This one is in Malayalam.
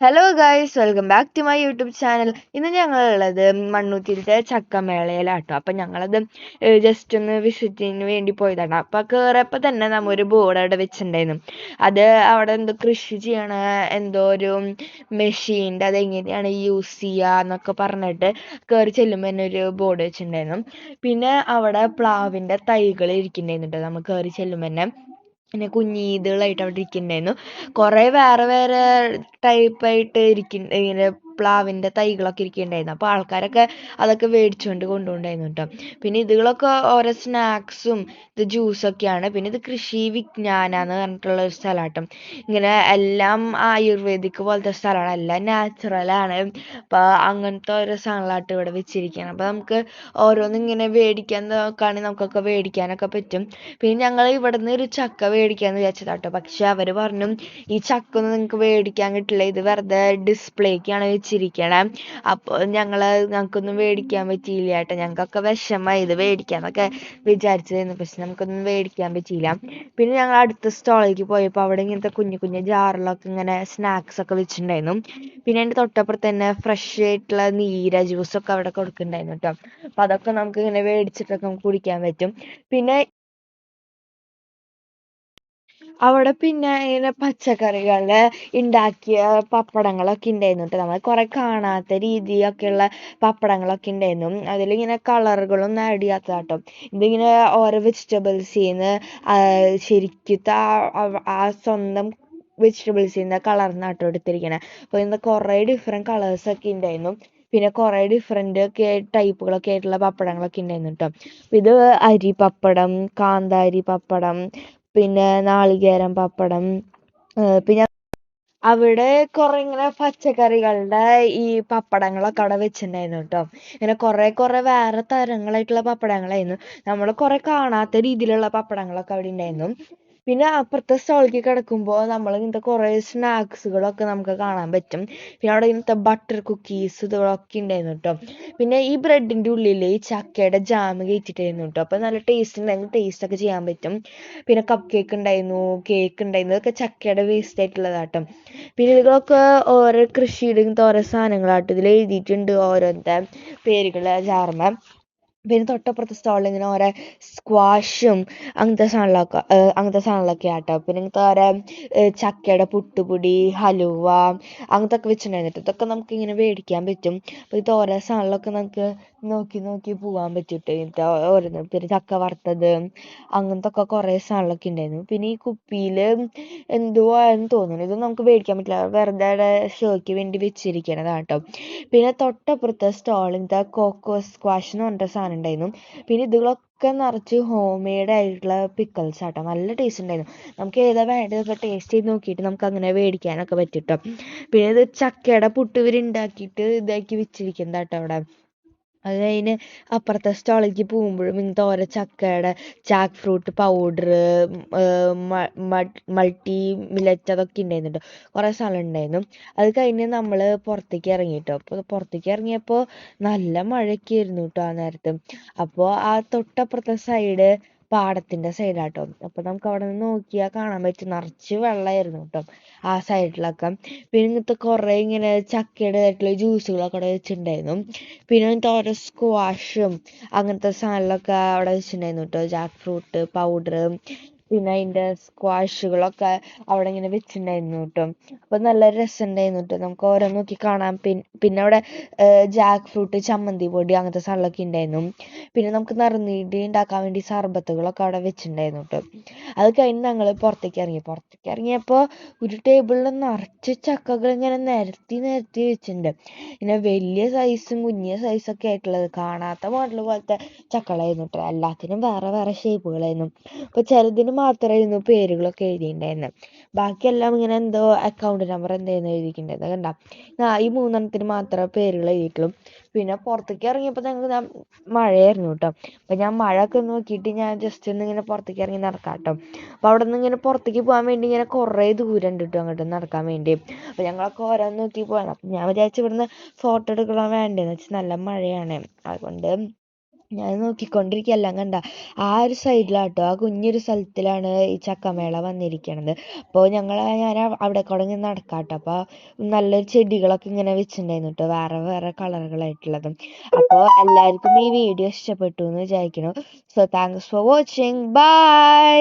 Hello guys welcome back to my YouTube channel ഇന്ന് ഞങ്ങളുള്ളത് മണ്ണൂത്തിയിലത്തെ ചക്കമേളയിലാട്ടോ. അപ്പം ഞങ്ങളത് ജസ്റ്റ് ഒന്ന് വിസിറ്റിന് വേണ്ടി പോയതാണ്. അപ്പം കയറിയപ്പോൾ തന്നെ നമ്മ ഒരു ബോർഡ് അവിടെ വെച്ചിട്ടുണ്ടായിരുന്നു അത് അവിടെ എന്തോ കൃഷി ചെയ്യണ എന്തോ ഒരു മെഷീന്റെ അതെങ്ങനെയാണ് യൂസ് ചെയ്യുക എന്നൊക്കെ പറഞ്ഞിട്ട് കയറി ചെല്ലുമ്പോൾ തന്നെ ഒരു ബോർഡ് വെച്ചിട്ടുണ്ടായിരുന്നു പിന്നെ അവിടെ പ്ലാവിന്റെ തൈകൾ ഇരിക്കുന്നുണ്ടായിരുന്നു കേട്ടോ. നമ്മൾ കയറി ചെല്ലുമ്പോൾ തന്നെ പിന്നെ കുഞ്ഞീദുകളായിട്ട് അവിടെ ഇരിക്കുന്നുണ്ടായിരുന്നു കുറേ വേറെ വേറെ ടൈപ്പായിട്ട് ഇരിക്കും ഇങ്ങനെ പ്ലാവിന്റെ തൈകളൊക്കെ ഇരിക്കുന്നുണ്ടായിരുന്നു അപ്പോൾ ആൾക്കാരൊക്കെ അതൊക്കെ മേടിച്ചുകൊണ്ട് കൊണ്ടുപോകുന്നുണ്ടായിരുന്നു കേട്ടോ. പിന്നെ ഇതുകളൊക്കെ ഓരോ സ്നാക്സും ഇത് ജ്യൂസൊക്കെയാണ്. പിന്നെ ഇത് കൃഷി വിജ്ഞാന എന്ന് പറഞ്ഞിട്ടുള്ള ഒരു സ്ഥലമാട്ടോ. ഇങ്ങനെ എല്ലാം ആയുർവേദിക് പോലത്തെ സ്ഥലമാണ്. എല്ലാം നാച്ചുറലാണ് അപ്പോൾ അങ്ങനത്തെ ഓരോ സാധനങ്ങളായിട്ട് ഇവിടെ വെച്ചിരിക്കുകയാണ്. അപ്പോൾ നമുക്ക് ഓരോന്നും ഇങ്ങനെ മേടിക്കാൻ നോക്കുകയാണെങ്കിൽ നമുക്കൊക്കെ മേടിക്കാനൊക്കെ പറ്റും. പിന്നെ ഞങ്ങൾ ഇവിടെ നിന്ന് ഒരു ചക്ക മേടിക്കാമെന്ന് വിചാരിച്ചതാട്ടോ. പക്ഷെ അവർ പറഞ്ഞു ഈ ചക്ക ഒന്നും നിങ്ങൾക്ക് മേടിക്കാൻ കിട്ടില്ല. ഇത് വെറുതെ ഡിസ്പ്ലേക്കാണ് വെച്ചിരിക്കണേ അപ്പോൾ ഞങ്ങൾ ഞങ്ങൾക്കൊന്നും മേടിക്കാൻ പറ്റിയില്ല കേട്ടോ ഞങ്ങൾക്കൊക്കെ വിഷമമായി ഇത് മേടിക്കാമെന്നൊക്കെ വിചാരിച്ചതായിരുന്നു. പക്ഷെ നമുക്കൊന്നും മേടിക്കാൻ പറ്റിയില്ല. പിന്നെ ഞങ്ങൾ അടുത്ത സ്റ്റോളിലേക്ക് പോയപ്പോൾ അവിടെ ഇങ്ങനത്തെ കുഞ്ഞു കുഞ്ഞു ജാറിലൊക്കെ ഇങ്ങനെ സ്നാക്സ് ഒക്കെ വെച്ചിട്ടുണ്ടായിരുന്നു. പിന്നെ അതിന്റെ തൊട്ടപ്പുറത്ത് തന്നെ ഫ്രഷ് ആയിട്ടുള്ള നീര ജ്യൂസൊക്കെ അവിടെ കൊടുക്കുന്നുണ്ടായിരുന്നു കേട്ടോ. അപ്പോൾ അതൊക്കെ നമുക്ക് ഇങ്ങനെ മേടിച്ചിട്ടൊക്കെ കുടിക്കാൻ പറ്റും. പിന്നെ അവിടെ പിന്നെ ഇങ്ങനെ പച്ചക്കറികൾ ഉണ്ടാക്കിയ പപ്പടങ്ങളൊക്കെ ഉണ്ടായിരുന്നു കേട്ടോ നമ്മൾ കുറേ കാണാത്ത രീതിയൊക്കെയുള്ള പപ്പടങ്ങളൊക്കെ ഉണ്ടായിരുന്നു അതിലിങ്ങനെ കളറുകളൊന്നും ആഡ് ചെയ്യാത്തതാട്ടോ ഇതിങ്ങനെ ഓരോ വെജിറ്റബിൾസിൽ നിന്ന് ശരിക്കത്തെ ആ സ്വന്തം വെജിറ്റബിൾസിൽ നിന്ന് കളർന്നാട്ടോ എടുത്തിരിക്കണേ. അപ്പോൾ ഇന്ന് കുറേ ഡിഫറെന്റ് കളേഴ്സൊക്കെ ഉണ്ടായിരുന്നു പിന്നെ കുറേ ഡിഫറെന്റ് ഒക്കെ ടൈപ്പുകളൊക്കെ ആയിട്ടുള്ള പപ്പടങ്ങളൊക്കെ ഉണ്ടായിരുന്നു കേട്ടോ ഇത് അരി പപ്പടം കാന്താരി പപ്പടം പിന്നെ നാളികേരം പപ്പടം പിന്നെ അവിടെ കുറെ ഇങ്ങനെ പച്ചക്കറികളുടെ ഈ പപ്പടങ്ങളൊക്കെ അവിടെ വെച്ചിട്ടുണ്ടായിരുന്നു കേട്ടോ. ഇങ്ങനെ കുറേ കുറേ വേറെ തരങ്ങളായിട്ടുള്ള പപ്പടങ്ങളായിരുന്നു. നമ്മൾ കുറേ കാണാത്ത രീതിയിലുള്ള പപ്പടങ്ങളൊക്കെ അവിടെ ഉണ്ടായിരുന്നു. പിന്നെ അപ്പുറത്തെ സ്റ്റോളിലേക്ക് കിടക്കുമ്പോൾ നമ്മൾ ഇങ്ങനത്തെ കുറേ സ്നാക്സുകളൊക്കെ നമുക്ക് കാണാൻ പറ്റും. പിന്നെ അവിടെ ഇങ്ങനത്തെ ബട്ടർ കുക്കീസ് ഇതൊക്കെ ഉണ്ടായിരുന്നു കേട്ടോ. പിന്നെ ഈ ബ്രെഡിന്റെ ഉള്ളിൽ ഈ ചക്കയുടെ ജാം കയറ്റിട്ടായിരുന്നു കേട്ടോ. അപ്പോൾ നല്ല ടേസ്റ്റ് ഉണ്ടായിരുന്നു ടേസ്റ്റ് ഒക്കെ ചെയ്യാൻ പറ്റും. പിന്നെ കപ്പ് കേക്ക് ഉണ്ടായിരുന്നു കേക്ക് ഉണ്ടായിരുന്നു ഇതൊക്കെ ചക്കയുടെ വേസ്റ്റ് ആയിട്ടുള്ളതാട്ടോ പിന്നെ ഇതൊക്കെ ഓരോ കൃഷിയുടെ ഇങ്ങനത്തെ ഓരോ സാധനങ്ങളാട്ടോ ഇതിൽ എഴുതിയിട്ടുണ്ട് ഓരോരുത്തർ പേരുകൾ ജാർമ പിന്നെ തൊട്ടപ്പുറത്തെ സ്റ്റോളിൽ ഇങ്ങനെ ഓരോ സ്ക്വാഷും അങ്ങനത്തെ സാധനങ്ങളൊക്കെ അങ്ങനത്തെ സാധനങ്ങളൊക്കെ ആട്ടോ. പിന്നെ ഇങ്ങനത്തെ ഓരോ ചക്കയുടെ പുട്ടുപൊടി ഹലുവ അങ്ങനത്തെ ഒക്കെ വെച്ചിട്ടുണ്ടായിരുന്നു. ഇതൊക്കെ നമുക്ക് ഇങ്ങനെ മേടിക്കാൻ പറ്റും. അപ്പോൾ ഇത് ഓരോ സാധനങ്ങളൊക്കെ നമുക്ക് നോക്കി നോക്കി പോകാൻ പറ്റും കേട്ടോ ഇങ്ങനത്തെ ഓരോന്ന് പിന്നെ ചക്ക വറുത്തത് അങ്ങനത്തെ ഒക്കെ കുറേ സാധനങ്ങളൊക്കെ ഉണ്ടായിരുന്നു. പിന്നെ ഈ കുപ്പിയിൽ എന്തോ ആയെന്ന് തോന്നുന്നു. ഇത് നമുക്ക് മേടിക്കാൻ പറ്റില്ല. വെറുതെ ഷോയ്ക്ക് വേണ്ടി വെച്ചിരിക്കണതാണ് കേട്ടോ പിന്നെ തൊട്ടപ്പുറത്തെ സ്റ്റോളിൽ ഇങ്ങനത്തെ കോക്കോ സ്ക്വാഷ് എന്ന് പറഞ്ഞിട്ട് സാധനം ഉണ്ടായിരുന്നു പിന്നെ ഇതുകളൊക്കെ നിറച്ച് ഹോം മെയ്ഡ് ആയിട്ടുള്ള പിക്കിൾസ് ആട്ടോ. നല്ല ടേസ്റ്റ് ഉണ്ടായിരുന്നു. നമുക്ക് ഏതാ വേണ്ടതൊക്കെ ടേസ്റ്റ് ചെയ്ത് നോക്കിയിട്ട് നമുക്ക് അങ്ങനെ മേടിക്കാനൊക്കെ പറ്റും കേട്ടോ പിന്നെ ഇത് ചക്കയുടെ പുട്ട് ഇവർ ഉണ്ടാക്കിയിട്ട് ഇതാക്കി വെച്ചിരിക്കുന്നതാട്ടോ അവിടെ. അത് കഴിഞ്ഞ് അപ്പുറത്തെ സ്റ്റോളിലേക്ക് പോകുമ്പോഴും ഇങ്ങനത്തെ ഓരോ ചക്കയുടെ ചാക്ക് ഫ്രൂട്ട് പൗഡർ മൾട്ടി മില്ലറ്റ് അതൊക്കെ ഉണ്ടായിരുന്നു കേട്ടോ കുറേ സാധനം ഉണ്ടായിരുന്നു അത് കഴിഞ്ഞ് നമ്മൾ പുറത്തേക്ക് ഇറങ്ങി കേട്ടോ അപ്പോൾ പുറത്തേക്ക് ഇറങ്ങിയപ്പോൾ നല്ല മഴയൊക്കെ ആയിരുന്നു കേട്ടോ ആ നേരത്ത്. അപ്പോൾ ആ തൊട്ടപ്പുറത്തെ സൈഡ് പാടത്തിന്റെ സൈഡാട്ടോ അപ്പൊ നമുക്ക് അവിടെ നിന്ന് നോക്കിയാൽ കാണാൻ പറ്റും നിറച്ച് വെള്ളമായിരുന്നു കേട്ടോ ആ സൈഡിലൊക്കെ പിന്നെ ഇങ്ങനത്തെ കുറേ ഇങ്ങനെ ചക്കയുടേതായിട്ടുള്ള ജ്യൂസുകളൊക്കെ അവിടെ വെച്ചിട്ടുണ്ടായിരുന്നു. പിന്നെ ഇങ്ങനത്തെ ഓരോ സ്ക്വാഷും അങ്ങനത്തെ സാധനങ്ങളൊക്കെ അവിടെ വെച്ചിട്ടുണ്ടായിരുന്നു കേട്ടോ ജാക്ക് ഫ്രൂട്ട് പൗഡർ പിന്നെ അതിന്റെ സ്ക്വാഷുകളൊക്കെ അവിടെ ഇങ്ങനെ വെച്ചിട്ടുണ്ടായിരുന്നു കേട്ടോ അപ്പോൾ നല്ല രസമുണ്ടായിരുന്നു കേട്ടോ നമുക്ക് ഓരോ നോക്കി കാണാം. പിന്നെ അവിടെ ജാക്ക് ഫ്രൂട്ട് ചമ്മന്തി പൊടി അങ്ങനത്തെ സാധനങ്ങളൊക്കെ ഉണ്ടായിരുന്നു പിന്നെ നമുക്ക് നിറനീട്ടി ഉണ്ടാക്കാൻ വേണ്ടി സർബത്തുകളൊക്കെ അവിടെ വെച്ചിട്ടുണ്ടായിരുന്നു കേട്ടോ അത് കഴിഞ്ഞ് ഞങ്ങൾ പുറത്തേക്ക് ഇറങ്ങി. പുറത്തേക്ക് ഇറങ്ങിയപ്പോൾ ഒരു ടേബിളിൽ നിറച്ച് ചക്കകൾ ഇങ്ങനെ നിരത്തി നിരത്തി വെച്ചിട്ടുണ്ട് പിന്നെ വലിയ സൈസും കുഞ്ഞിയ സൈസൊക്കെ ആയിട്ടുള്ളത്. കാണാത്ത മോഡൽ പോലത്തെ ചക്കളായിരുന്നു കേട്ടോ എല്ലാത്തിനും വേറെ വേറെ ഷേപ്പുകളായിരുന്നു അപ്പോൾ ചിലതിന് മാത്രമായിരുന്നു പേരുകളൊക്കെ എഴുതിയിട്ടുണ്ടായിരുന്നത് ബാക്കിയെല്ലാം ഇങ്ങനെ എന്തോ അക്കൗണ്ട് നമ്പർ എന്തായിരുന്നു എഴുതിയിട്ടുണ്ടായിരുന്നത് കണ്ട? ഈ മൂന്നെണ്ണത്തിന് മാത്രമേ പേരുകൾ എഴുതിയിട്ടുള്ളൂ. പിന്നെ പുറത്തേക്ക് ഇറങ്ങിയപ്പോൾ ഞങ്ങൾക്ക് മഴയായിരുന്നു കേട്ടോ. അപ്പോൾ ഞാൻ മഴ ഒക്കെ നോക്കിയിട്ട് ഞാൻ ജസ്റ്റ് ഒന്ന് ഇങ്ങനെ പുറത്തേക്ക് ഇറങ്ങി നടക്കാം കേട്ടോ. അപ്പോൾ അവിടെ നിന്ന് ഇങ്ങനെ പുറത്തേക്ക് പോകാൻ വേണ്ടി ഇങ്ങനെ കുറേ ദൂരം ഉണ്ട് കേട്ടോ അങ്ങോട്ട് നടക്കാൻ വേണ്ടി. അപ്പോൾ ഞങ്ങളൊക്കെ ഓരോന്ന് നോക്കി പോകണം അപ്പം ഞാൻ വിചാരിച്ചു ഇവിടുന്ന് ഫോട്ടോ എടുക്കണം വേണ്ടേന്ന് വെച്ചാൽ നല്ല മഴയാണ്. അതുകൊണ്ട് ഞാൻ നോക്കിക്കൊണ്ടിരിക്കുകയല്ല കണ്ട ആ ഒരു സൈഡിലാട്ടോ ആ കുഞ്ഞൊരു സ്ഥലത്തിലാണ് ഈ ചക്കമേള വന്നിരിക്കണത്. അപ്പോൾ ഞങ്ങൾ ഞാൻ അവിടെ കൂടെ നടക്കാട്ടോ. അപ്പോൾ നല്ലൊരു ചെടികളൊക്കെ ഇങ്ങനെ വെച്ചിട്ടുണ്ടായിരുന്നു കേട്ടോ വേറെ വേറെ കളറുകളായിട്ടുള്ളതും. അപ്പോൾ എല്ലാവർക്കും ഈ വീഡിയോ ഇഷ്ടപ്പെട്ടു എന്ന് വിചാരിക്കുന്നു. So thanks for watching bye